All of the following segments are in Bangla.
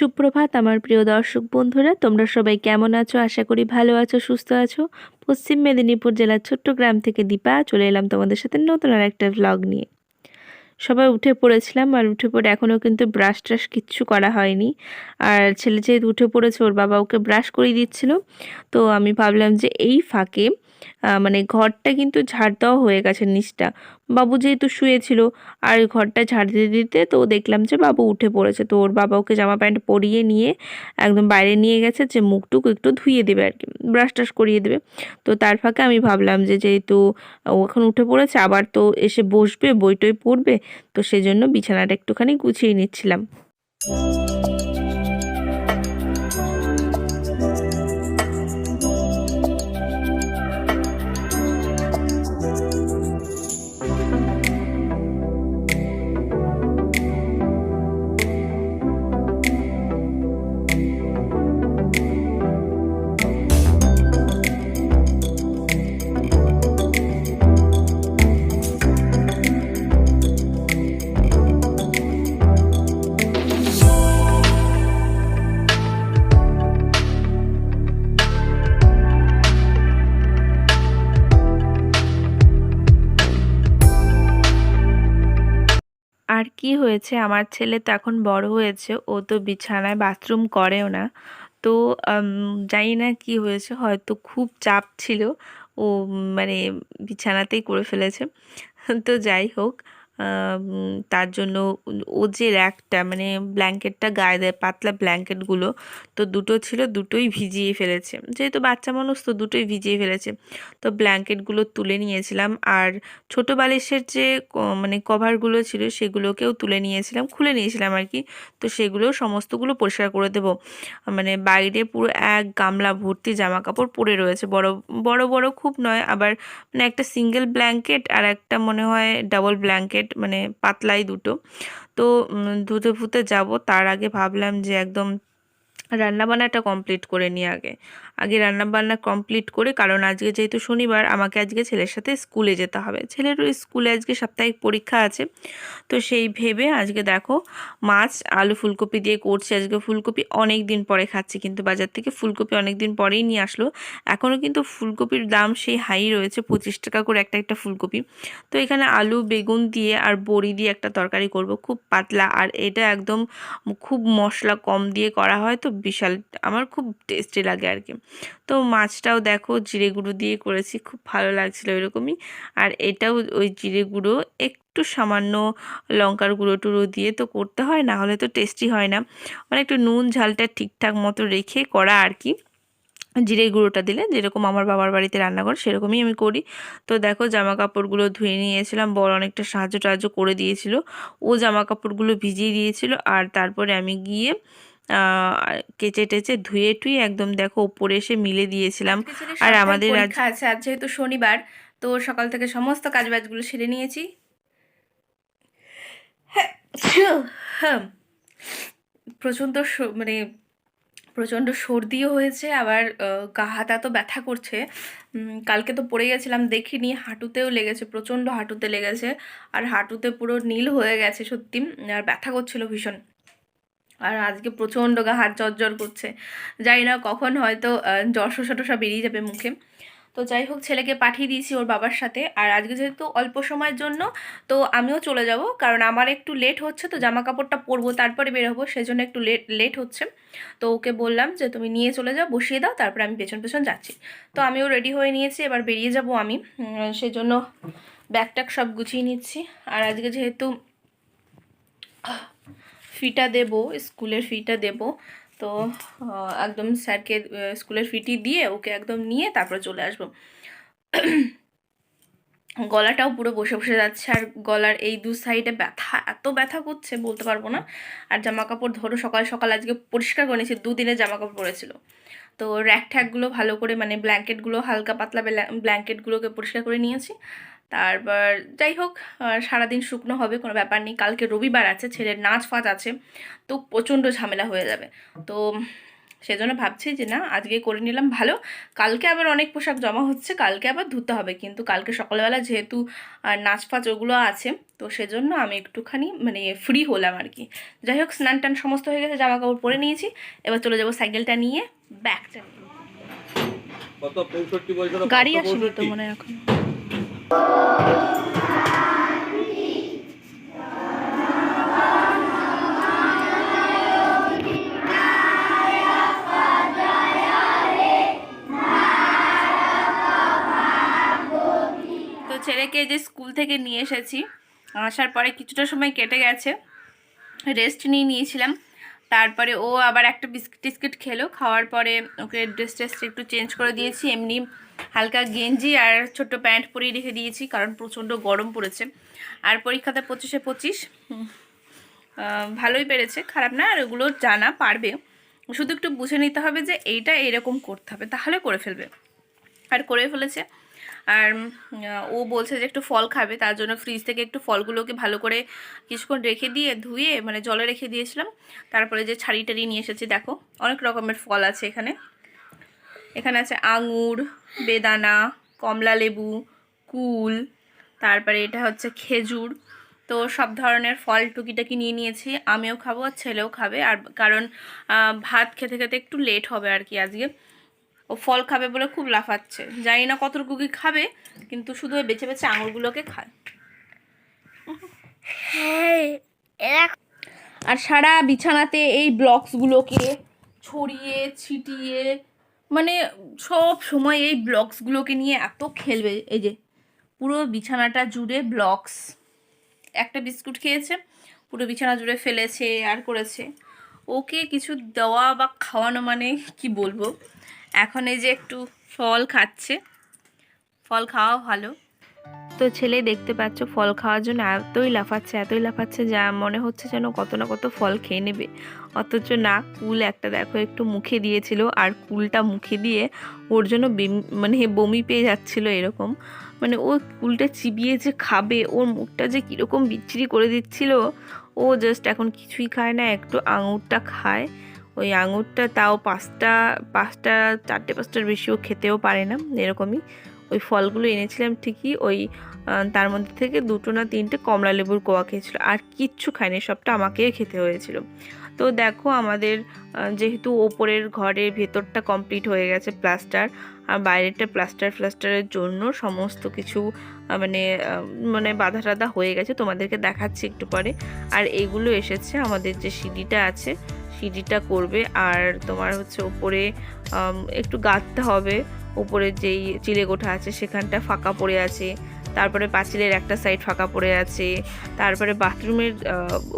সুপ্রভাত, আমার প্রিয় দর্শক বন্ধুরা, তোমরা সবাই কেমন আছো? আশা করি ভালো আছো, সুস্থ আছো। পশ্চিম মেদিনীপুর জেলার ছোট্ট গ্রাম থেকে দীপা, চলে এলাম তোমাদের সাথে নতুন আর একটা ভ্লগ নিয়ে। সবাই উঠে পড়েছিলাম আর উঠে পড়ে এখনও কিন্তু ব্রাশ ট্রাশ কিচ্ছু করা হয়নি। আর ছেলে যেহেতু উঠে পড়েছে, ওর বাবা ওকে ব্রাশ করিয়ে দিচ্ছিল। তো আমি ভাবলাম যে এই ফাঁকে মানে ঘরটা কিন্তু ঝাড় দেওয়া হয়ে গেছে নিচটা। বাবু যেহেতু শুয়েছিল, আর ঘরটা ঝাড় দিতে দিতে তো দেখলাম যে বাবু উঠে পড়েছে। তো ওর বাবা ওকে জামা প্যান্ট পরিয়ে নিয়ে একদম বাইরে নিয়ে গেছে যে মুখটুকু একটু ধুয়ে দেবে আর কি ব্রাশ টাশ করিয়ে দেবে। তো তার ফাঁকে আমি ভাবলাম যে যেহেতু ও এখন উঠে পড়েছে, আবার তো এসে বসবে, বই টই পড়বে, তো সেজন্য বিছানাটা একটুখানি গুছিয়ে নিচ্ছিলাম। কি হয়েছে? আমার ছেলে তো এখন বড় হয়েছে, ও তো বিছানায় বাথরুম করেও না। তো জানি না কি হয়েছে, হয়তো খুব চাপ ছিল। ও মানে বিছানাতেই করে ফেলেছে। তো যাই হোক তার জন্য ও যে র্যাকটা মানে ব্ল্যাঙ্কেটটা গায়ে দেয়, পাতলা ব্ল্যাঙ্কেটগুলো, তো দুটো ছিল, দুটোই ভিজিয়ে ফেলেছে। যেহেতু বাচ্চা মানুষ, তো দুটোই ভিজিয়ে ফেলেছে। তো ব্ল্যাঙ্কেটগুলো তুলে নিয়েছিলাম। আর ছোটো বালিশের যে মানে কভারগুলো ছিল, সেগুলোকেও তুলে নিয়েছিলাম, খুলে নিয়েছিলাম আর কি। তো সেগুলো সমস্তগুলো পরিষ্কার করে দেবো। মানে বাইরে পুরো এক গামলা ভর্তি জামা কাপড় পরে রয়েছে। বড় বড় বড় খুব নয়, আবার মানে একটা সিঙ্গেল ব্ল্যাঙ্কেট আর একটা মনে হয় ডাবল ব্ল্যাঙ্কেট মানে পাতলাই দুটো। তো ধুতে ফুতে যাব। তার আগে ভাবলাম যে একদম রান্নাবান্নাটা কমপ্লিট করে নিই আগে। আগে রান্নাবান্না কমপ্লিট করে, কারণ আজকে যেহেতু শনিবার, আমাকে আজকে ছেলের সাথে স্কুলে যেতে হবে। ছেলেরও স্কুলে আজকে সাপ্তাহিক পরীক্ষা আছে। তো সেই ভেবে আজকে দেখো, মাছ, আলু ফুলকপি দিয়ে করছি। আজকে ফুলকপি অনেক দিন পরে খাচ্ছি, কিন্তু বাজার থেকে ফুলকপি অনেক দিন পরেই নিয়ে আসলো। এখনও কিন্তু ফুলকপির দাম সেই হাই রয়েছে, পঁচিশ টাকা করে একটা একটা ফুলকপি। তো এখানে আলু, বেগুন দিয়ে আর বড়ি দিয়ে একটা তরকারি করব, খুব পাতলা। আর এটা একদম খুব মশলা কম দিয়ে করা হয়, তো বিশাল, আমার খুব টেস্টি লাগে আর কি। তো মাছটাও দেখো জিরে গুঁড়ো দিয়ে করেছি, খুব ভালো লাগছিল এরকমই। আর এটাও ওই জিরে গুঁড়ো, একটু সামান্য লঙ্কার গুঁড়ো টুড়ো দিয়ে তো করতে হয়, না হলে তো টেস্টি হয় না। মানে একটু নুন ঝালটা ঠিকঠাক মতো রেখে করা আর কি। জিরে গুঁড়োটা দিলে যেরকম আমার বাবার বাড়িতে রান্না করে সেরকমই আমি করি। তো দেখো জামা কাপড়গুলো ধুয়ে নিয়েছিলাম বড় অনেকটা সাহায্য টাহায্য করে দিয়েছিল। ও জামা কাপড়গুলো ভিজিয়ে দিয়েছিল, আর তারপরে আমি গিয়ে কেচে টেচে ধুয়ে টুয়ে একদম দেখো ওপরে এসে মিলে দিয়েছিলাম। আর আমাদের আছে আজ যেহেতু শনিবার তো সকাল থেকে সমস্ত কাজবাজগুলো সেরে নিয়েছি। হ্যাঁ প্রচণ্ড মানে প্রচণ্ড সর্দিও হয়েছে আবার গা হাত এত ব্যথা করছে। কালকে তো পড়ে গেছিলাম দেখিনি হাঁটুতেও লেগেছে প্রচণ্ড হাঁটুতে লেগেছে আর হাঁটুতে পুরো নীল হয়ে গেছে সত্যি আর ব্যথা করছিল ভীষণ। আর আজকে প্রচণ্ড গা হাত জ্বর করছে। জানি না কখন হয়তো জ্বর শোষা বেরিয়ে যাবে মুখে। তো যাই হোক, ছেলেকে পাঠিয়ে দিয়েছি ওর বাবার সাথে। আর আজকে যেহেতু অল্প সময়ের জন্য, তো আমিও চলে যাব। কারণ আমার একটু লেট হচ্ছে, তো জামা কাপড়টা পরবো, তারপরে বেরোবো সেজন্য একটু লেট লেট হচ্ছে। তো ওকে বললাম যে, তুমি নিয়ে চলে যাও, বসিয়ে দাও, তারপরে আমি পেছন পেছন যাচ্ছি। তো আমিও রেডি হয়ে নিয়েছি, এবার বেরিয়ে যাব আমি। সেজন্য ব্যাগ ট্যাগ সব গুছিয়ে নিচ্ছি। আর আজকে যেহেতু ফিটা দেব, স্কুলের ফিটা দেব। তো একদম স্যারকে স্কুলের ফিটি দিয়ে ওকে একদম নিয়ে তারপরে চলে আসব। গলাটাও পুরো বসে বসে যাচ্ছে আর গলার এই দু সাইডে ব্যথা, এত ব্যথা করছে বলতে পারব না। আর জামা কাপড় ধরো, সকাল সকাল আজকে পরিষ্কার করে নিয়েছি দুদিনের জামা কাপড় পরেছিল। তো র্যাক ঠ্যাকগুলো ভালো করে মানে ব্ল্যাঙ্কেটগুলো হালকা পাতলা ব্ল্যাঙ্কেটগুলোকে পরিষ্কার করে নিয়েছি। তারপর যাই হোক সারাদিন শুকনো হবে কোনো ব্যাপার নেই। কালকে রবিবার আছে ছেলের নাচ ফাচ আছে তো প্রচণ্ড ঝামেলা হয়ে যাবে। তো সেজন্য ভাবছি যে না আজকে করে নিলাম ভালো। কালকে আবার অনেক পোশাক জমা হচ্ছে কালকে আবার ধুতে হবে। কিন্তু কালকে সকালবেলা যেহেতু নাচ ফাচ ওগুলো আছে তো সেজন্য আমি একটুখানি মানে ফ্রি হলাম আর কি। যাই হোক স্নান টান সমস্ত হয়ে গেছে জামা কাপড় পরে নিয়েছি। এবার চলে যাব সাইকেলটা নিয়ে ব্যাগটা নিয়ে। গাড়ি আসেনি তো মনে হয় এখন। ছেলেকে যে স্কুল থেকে নিয়ে এসেছি। আসার পরে কিছুটা সময় কেটে গেছে। রেস্ট নিয়ে নিয়েছিলাম। তারপরে ও আবার একটা বিস্কিট টিস্কিট খেলো, খাওয়ার পরে ওকে ড্রেস ট্রেস একটু চেঞ্জ করে দিয়েছি, এমনি হালকা গেঞ্জি আর ছোট্ট প্যান্ট পরিয়ে রেখে দিয়েছি, কারণ প্রচণ্ড গরম পড়েছে। আর পরীক্ষাতে পঁচিশে পঁচিশ। ভালোই পেরেছে, খারাপ না, আর ওগুলো জানা পারবে। শুধু একটু বুঝে নিতে হবে যে এইটা এরকম করতে হবে, তাহলে করে ফেলবে। আর করে ফেলেছে। আর ও বলছে যে একটু ফল খাবে, তার জন্য ফ্রিজ থেকে একটু ফলগুলোকে ভালো করে কিছুক্ষণ রেখে দিয়ে ধুয়ে মানে জলে রেখে দিয়েছিলাম। তারপরে যে ছাড়ি টাড়ি নিয়ে এসেছি, দেখো, অনেক রকমের ফল আছে এখানে। এখানে আছে আঙুর, বেদানা, কমলা লেবু, কুল, তারপরে এটা হচ্ছে খেজুর। তো সব ধরনের ফল টুকিটাকি নিয়ে নিয়েছি, আমিও খাব আর ছেলেও খাবে। আর কারণ ভাত খেতে খেতে একটু লেট হবে আর কি আজকে। ও ফল খাবে বলে খুব লাফাচ্ছে। জানি না কতটুকু কি খাবে কিন্তু শুধু ওই বেছে বেছে আঙুরগুলোকে খায়। আর সারা বিছানাতে এই ব্লকসগুলোকে ছড়িয়ে ছিটিয়ে মানে সব সময় এই ব্লকসগুলোকে নিয়ে এত খেলবে। এই যে পুরো বিছানাটা জুড়ে ব্লকস একটা বিস্কুট খেয়েছে পুরো বিছানা জুড়ে ফেলেছে আর করেছে। ওকে কিছু দেওয়া বা খাওয়ানো মানে কি বলব? এখন এই যে একটু ফল খাচ্ছে। ফল খাওয়া ভালো। তো ছেলে দেখতে পাচ্ছ, ফল খাওয়ার জন্য এতই লাফাচ্ছে এতই লাফাচ্ছে যা মনে হচ্ছে যেন কত না কত ফল খেয়ে নেবে। অথচ না, কুল একটা দেখো একটু মুখে দিয়েছিল আর কুলটা মুখে দিয়ে ওর জন্য মানে বমি পেয়ে যাচ্ছিল এরকম। মানে ও কুলটা চিবিয়ে যে খাবে, ওর মুখটা যে কীরকম বিচ্ছিরি করে দিচ্ছিল, ও জাস্ট এখন কিছুই খায় না, একটু আঙুরটা খায়। ওই আঙুরটা তাও পাঁচটা পাঁচটা, চারটে পাঁচটার বেশিও খেতেও পারে না এরকমই। ওই ফলগুলো এনেছিলাম ঠিকই, ওই তার মধ্যে থেকে দুটো না তিনটে কমলা লেবুর কোয়া খেয়েছিল, আর কিচ্ছু খায়নি, সবটা আমাকে খেতে হয়েছিল। তো দেখো আমাদের যেহেতু ওপরের ঘরের ভেতরটা কমপ্লিট হয়ে গেছে প্লাস্টার, আর বাইরেরটা প্লাস্টার ফ্লাস্টারের জন্য সমস্ত কিছু মানে মানে বাধা টাধা হয়ে গেছে, তোমাদেরকে দেখাচ্ছি একটু পরে। আর এগুলো এসেছে আমাদের যে সিঁড়িটা আছে সিঁড়িটা করবে আর তোমার হচ্ছে ওপরে একটু গাঁথতে হবে। উপরে যেই চিলে কোঠা আছে সেখানটা ফাঁকা পড়ে আছে। তারপরে পাঁচিলের একটা সাইড ফাঁকা পড়ে আছে। তারপরে বাথরুমের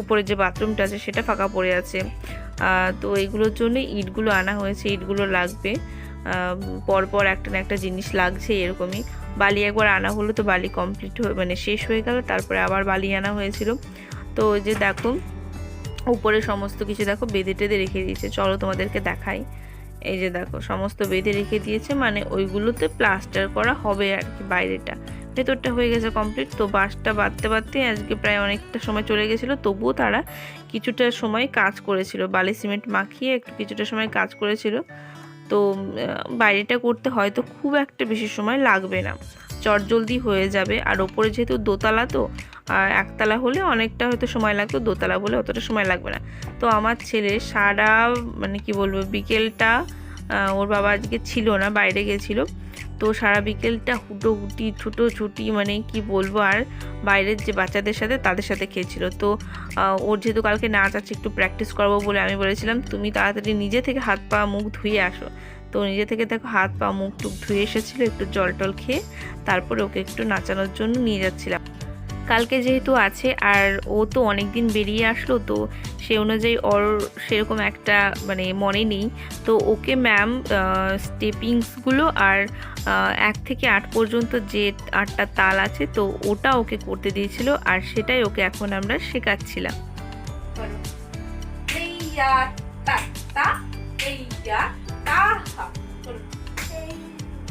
উপরে যে বাথরুমটা আছে সেটা ফাঁকা পড়ে আছে। তো এগুলোর জন্য ইটগুলো আনা হয়েছে, ইটগুলো লাগবে। পরপর একটা না একটা জিনিস লাগছে এরকমই। বালি একবার আনা হলো তো বালি কমপ্লিট হয়ে মানে শেষ হয়ে গেল, তারপরে আবার বালি আনা হয়েছিল। তো ওই যে দেখো উপরে সমস্ত কিছু দেখো, বেঁধে টেঁধে রেখে দিয়েছে। চলো তোমাদেরকে দেখাই। এই যে দেখো, সমস্ত বেঁধে রেখে দিয়েছে মানে ওইগুলোতে প্লাস্টার করা হবে আর কি বাইরেটা। ভেতরটা হয়ে গেছে কমপ্লিট তো বাসটা বাঁধতে বাঁধতে আজকে প্রায় অনেকটা সময় চলে গেছিল। তবুও তারা কিছুটা সময় কাজ করেছিল। বালি, সিমেন্ট মাখিয়ে একটু কিছুটা সময় কাজ করেছিল। তো বাইরেটা করতে হয়তো খুব একটা বেশি সময় লাগবে না। চটজলদি হয়ে যাবে। আর ওপরে যেহেতু দোতলা তো, আর একতলা হলে অনেকটা হয়তো সময় লাগতো, দোতলা বলে অতটা সময় লাগবে না। তো আমার ছেলে সারা মানে কি বলব, বিকেলটা ওর বাবা আজকে ছিল না, বাইরে গেছিল। তো সারা বিকেলটা হুটোহুটি, ছুটোছুটি মানে কি বলব, আর বাইরের যে বাচ্চাদের সাথে, তাদের সাথে খেয়েছিল। তো ওর যেহেতু কালকে নাচ আছে, একটু প্র্যাকটিস করব বলে আমি বলেছিলাম, তুমি তাড়াতাড়ি নিজে থেকে হাত পা মুখ ধুয়ে আসো। তো নিজে থেকে দেখো হাত পা মুখ টুক ধুয়ে এসেছিল, একটু জল টল খেয়ে তারপরে ওকে একটু নাচানোর জন্য নিয়ে যাচ্ছিলাম। কালকে যেহেতু আছে আর ও তো অনেক দিন বেরিয়ে আসলো, তো সে অনুযায়ী ওর সেরকম একটা মানে মনে নেই। তো ওকে ম্যাম স্টেপিংসগুলো আর এক থেকে আট পর্যন্ত যে আটটা তাল আছে, তো ওটা ওকে করতে দিয়েছিল আর সেটাই ওকে এখন আমরা শেখাচ্ছিলাম।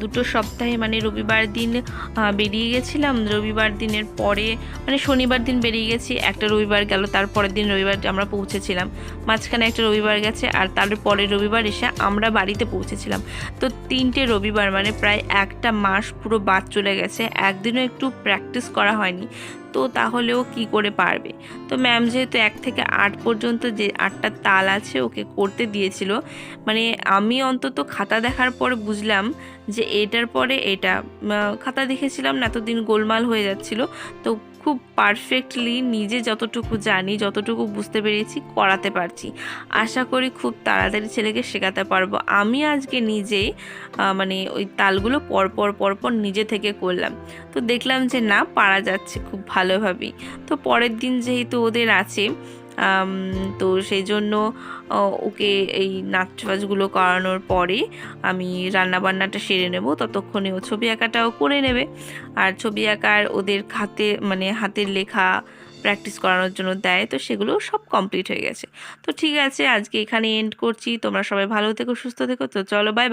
দুটো সপ্তাহে মানে রবিবার দিন বেরিয়ে গেছিলাম। রবিবার দিনের পরে মানে শনিবার দিন বেরিয়ে গেছি, একটা রবিবার গেল, তারপরের দিন রবিবার আমরা পৌঁছেছিলাম। মাঝখানে একটা রবিবার গেছে, আর তার তারপরে রবিবার এসে আমরা বাড়িতে পৌঁছেছিলাম। তো তিনটে রবিবার মানে প্রায় একটা মাস পুরো বাদ চলে গেছে। একদিনও একটু প্র্যাকটিস করা হয়নি। তো তাহলেও কি করে পারবে? তো ম্যাম যেহেতু এক থেকে আট পর্যন্ত যে আটটা তাল আছে ওকে করতে দিয়েছিল মানে আমি অন্তত খাতা দেখার পর বুঝলাম যে এটার পরে এটা। খাতা দেখেছিলাম না, এতদিন গোলমাল হয়ে যাচ্ছিল, তো খুব পারফেক্টলি নিজে যতটুকু জানি, যতটুকু বুঝতে পেরেছি, করাতে পারছি। আশা করি খুব তাড়াতাড়ি ছেলেকে শেখাতে পারব। আমি আজকে নিজেই মানে ওই তালগুলো পরপর পরপর নিজে থেকে করলাম। তো দেখলাম যে না, পারা যাচ্ছে খুব ভালোভাবেই। তো পরের দিন যেহেতু ওদের আছে তো সেই জন্য ওকে এই নাচ নাচবাজগুলো করানোর পরে আমি রান্নাবান্নাটা সেরে নেব। ততক্ষণে ও ছবি আঁকাটাও করে নেবে। আর ছবি আঁকার ওদের হাতে মানে হাতের লেখা প্র্যাকটিস করানোর জন্য দেয়, তো সেগুলো সব কমপ্লিট হয়ে গেছে। তো ঠিক আছে, আজকে এখানে এন্ড করছি। তোমরা সবাই ভালো থেকো, সুস্থ থেকো। তো চলো বাই বাই